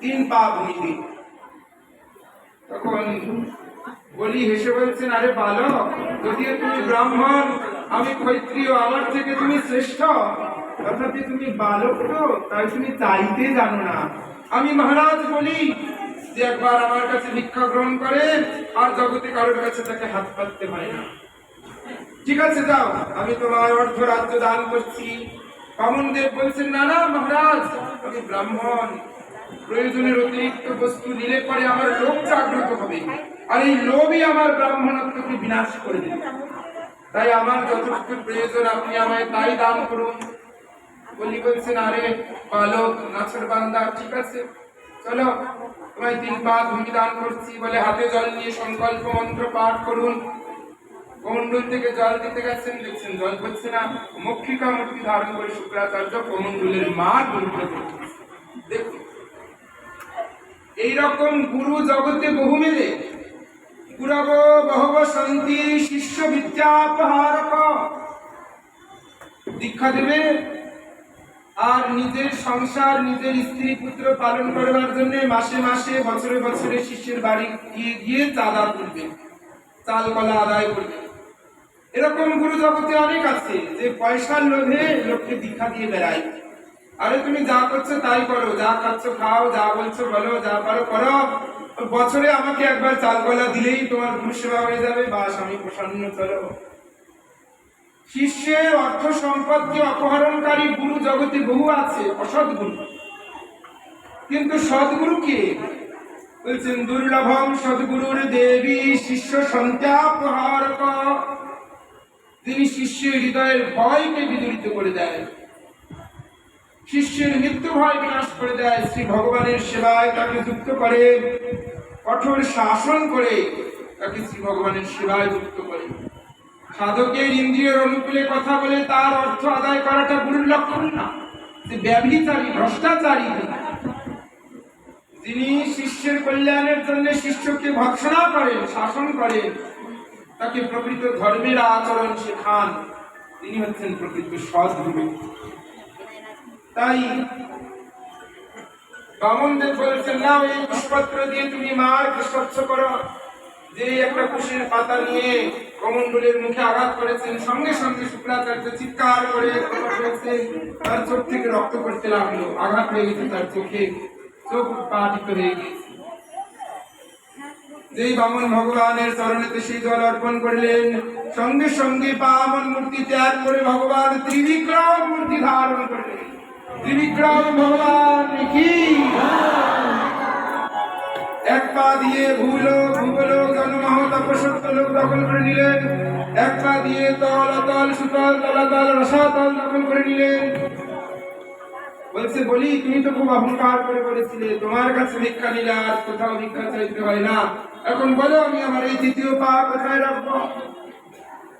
তিন পা ভূমিতে। তখন বলি হেসে বলছেন, আরে বালক, যদিও তুমি ব্রাহ্মণ, আমি ক্ষত্রিয়, আমার থেকে তুমি শ্রেষ্ঠ। তথাপি তুমি বালক তো, তাই তুমি চাইতে জানো না। আমি মহারাজ বলি যে একবার আমার কাছে ভিক্ষা গ্রহণ করে, আর জগতে কারোর কাছে তাকে হাত পাততে হয় না। ঠিক আছে, যাও, আমি তোমার অর্ধ রাজ্য দান করছি। বামন দেব বলছেন, না না, মহারাজ, আমি ব্রাহ্মণ। প্রয়োজনের অতিরিক্ত বস্তু নিলে পরে আমার লোভ জাগ্রত হবে। আর এই লোভই আমার ব্রাহ্মণত্বকে বিনাশ করে দেবে। তাই আমার যতটুকু প্রয়োজন, আপনি আমায় তাই দান করুন। বলি বলছেন, আরে বালক নাছর বান্দা ঠিক আছে। চলো, তোমায় তিন পা ভূমি দান করছি। বলে হাতে জল নিয়ে সংকল্প মন্ত্র পাঠ করুন। কমণ্ডল থেকে জল দিতে গেছেন, দেখছেন জল পড়ছে না। মক্ষিকা মূর্তি ধারণ করে শুক্রাচার্য কমণ্ডলের মা দুর্গ দেখুন এইরকম গুরু জগতে বহু মেলে গুরব বহব শান্তি শিষ্য বিদ্যাপহারক দীক্ষা দেবে আর নিজের সংসার, নিজের স্ত্রী পুত্র পালন করবার জন্য মাসে মাসে, বছরে বছরে শিষ্যের বাড়ি গিয়ে গিয়ে চাঁদা তুলবে চাল কলা আদায় করবে। এরকম গুরু জগতে অনেক আছে যে পয়সার লোভে লোককে দীক্ষা দিয়ে বেড়ায়। আরে তুমি যা করছ তাই করো, যা খাচ্ছ খাও, যা বলছো বলো, যা পারো করো। বছরে আমাকে একবার চাল কলা দিলেই তোমার গুরু সেবা হয়ে যাবে বা আমি প্রসন্ন, চলো। শিষ্যের অর্থ সম্পদকে অপহরণকারী গুরু জগতে বহু আছে অসৎ গুরু কিন্তু সদ্গুরু কে? বলছেন দুর্লভম সদ্গুরুর দেবী শিষ্য সন্ত্যাপহারক। তিনি শিষ্যের হৃদয়ের ভয়কে বিদরিত করে দেয়। শিষ্যের মৃত্যু ভয় বিনাশ করে দেয়। শ্রী ভগবানের সেবায় তাকে যুক্ত করে, কঠোর শাসন করে তাকে শ্রী ভগবানের সেবায় যুক্ত করে। সাধকের ইন্দ্রিয়ের অনুকূলে কথা বলে তার অর্থ আদায় করাটা গুরুর লক্ষণ না, যে ব্যভিচারী, ভ্রষ্টাচারী। যিনি শিষ্যের কল্যাণের জন্য শিষ্যকে ভৎসনা করেন, শাসন করেন, তাকে প্রকৃত ধর্মের আচরণ শেখান। তিনি হচ্ছেন প্রকৃত সদ্গুরু। তাই বামনদেব বলেছেন, না, ওই পুষ্পত্র দিয়ে তুমি মার্গ স্বচ্ছ করো। যে একটা কুশের পাতা নিয়ে কমণ্ডলের মুখে আঘাত করেছেন, সঙ্গে সঙ্গে শুক্রাচার্য চিৎকার করে তার চোখ থেকে রক্ত পড়তে লাগল, আঘাত হয়ে গেছে তার চোখে। চোখ পাটিত হয়ে গেছে। যেই বামন ভগবানের চরণেতে সেই জল অর্পণ করলেন, সঙ্গে সঙ্গে বামন মূর্তি ত্যাগ করে ভগবান ত্রিবিক্রম মূর্তি ধারণ করলেন। ত্রিবিক্রম ভগবান কি? এক পা দিয়ে ভুলো ভূগোলো জনমহ তপসত্ব লোক দখল করে নিলেন। এক পা দিয়ে তল অতল সুতল, তলাতল, রসাতল দখল করে নিলেন। বলছে, বলি, তুমি তো খুব অহংকার করে বলেছিলে, তোমার কাছে ভিক্ষা নিলে আর কোথাও ভিক্ষা চাইতে হয় না। এখন বলো, আমি আমার এই তৃতীয় পা কোথায় রাখব?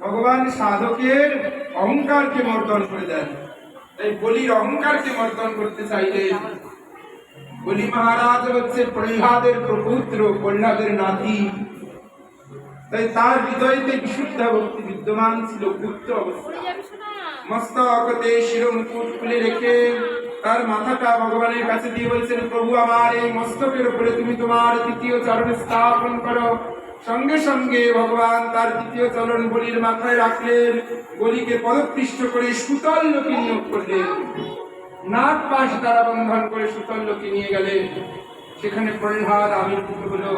ভগবান সাধকের অহংকারকে মর্দন করে দেন। তাই বলির অহংকারকে মর্দন করতে চাইলে বলি মহারাজ হচ্ছে প্রহ্লাদের প্রপুত্র, প্রহ্লাদের নাতি। তাই তার হৃদয়তে বিশুদ্ধ ভক্তি বিদ্যমান ছিল গুপ্ত অবস্থা। খুলে রেখে তার মাথাটা ভগবানের কাছে দিয়ে বলছেন, প্রভু, আমার এই মস্তকের উপরে তুমি তোমার তৃতীয় চরণে স্থাপন করো। সঙ্গে সঙ্গে ভগবান তার দ্বিতীয় চরণ বলির মাথায় রাখলেন। বলিকে পদপৃষ্ট করে সুতল লোকে নিয়োগ করলেন। নাক পাশ দ্বারা বন্ধন করে সুতল লোকে নিয়ে গেলেন। সেখানে প্রহ্লাদ আবির্ভূত হলো।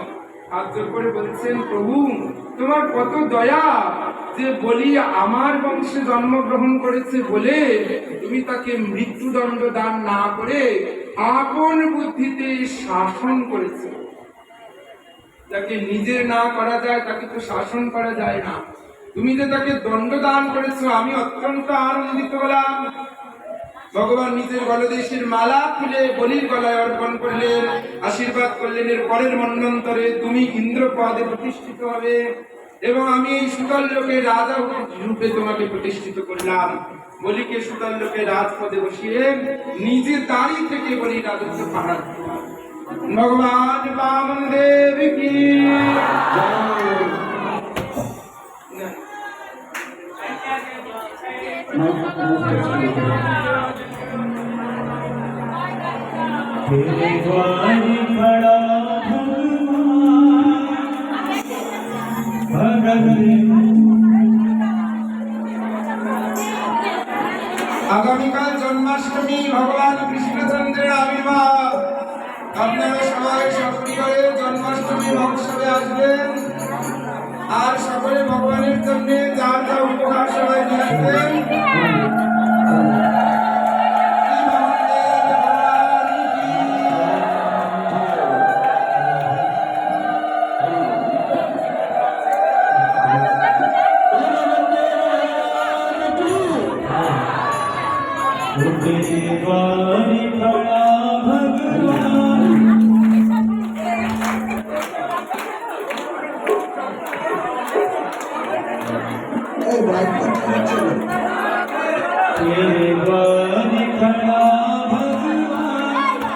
হাত করে বলছেন, প্রভু, তোমার কত দয়া যে বলি আমার বংশে জন্মগ্রহণ করেছে বলে তুমি তাকে মৃত্যুদণ্ড দান না করে আপন বুদ্ধিতে শাসন করেছে। যাকে নিজের না করা যায়, তাকে তো শাসন করা যায় না। তুমি যে তাকে দণ্ড দান করেছ, আমি অত্যন্ত আনন্দিত হলাম। ভগবান নিজের গলদেশের মালা খুলে বলির গলায় অর্পণ করলেন, আশীর্বাদ করলেন, এর পরের মন্বন্তরে তুমি ইন্দ্র পদে প্রতিষ্ঠিত হবে। এবং আমি এই সুতল লোকে রাজা রূপে তোমাকে প্রতিষ্ঠিত করলাম। বলিকে সুতল লোকে রাজপদে বসিয়ে নিজে দাঁড়িয়ে থেকে বলি রাজত্ব পাহাড় भगवान पावन देव की खड़ा আগামীকাল জন্মাষ্টমী ভগবান কৃষ্ণচন্দ্রের আবির্ভাব। আপনারা সবাই সপরিবারে জন্মাষ্টমী মহোৎসবে আসবেন। আর সকলে ভগবানের জন্য যার যা উপহার সবাই নিয়ে আসবেন। भगवान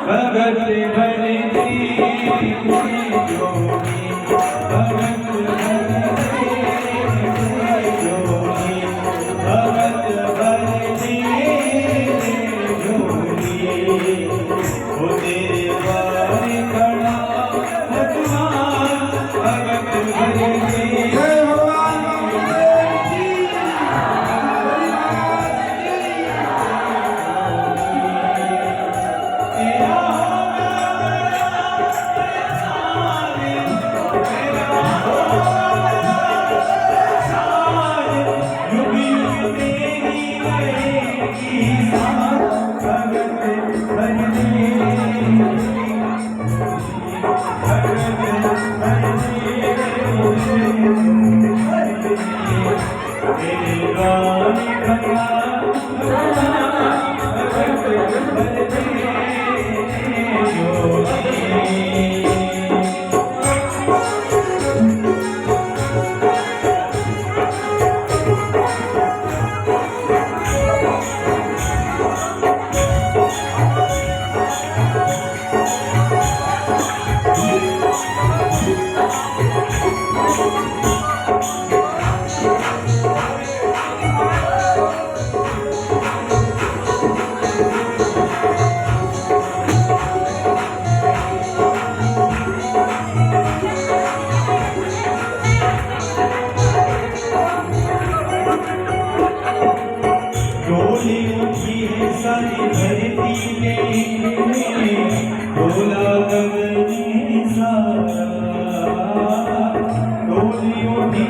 भगत भरी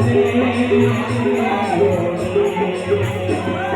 Thank you.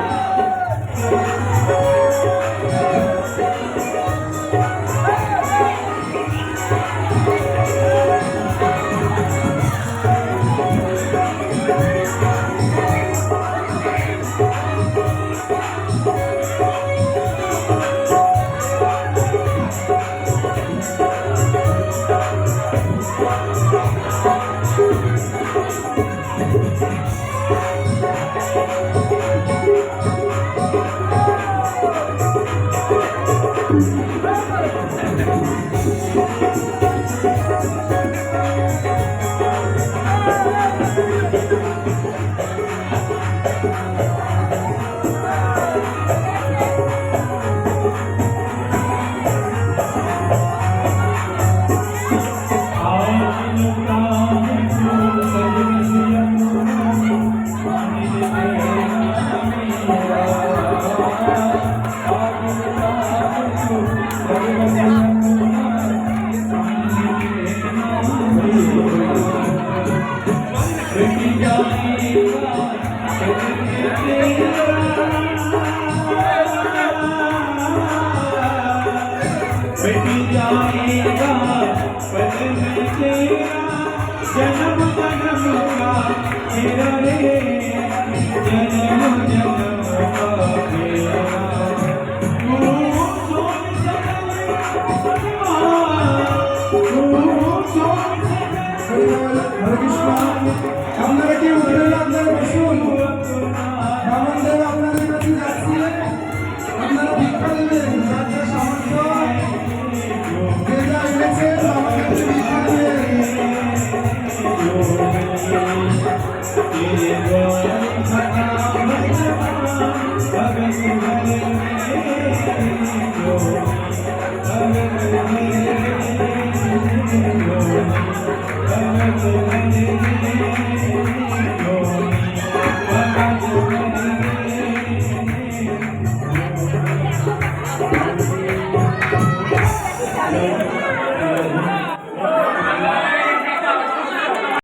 జనము జనముగా చిరనే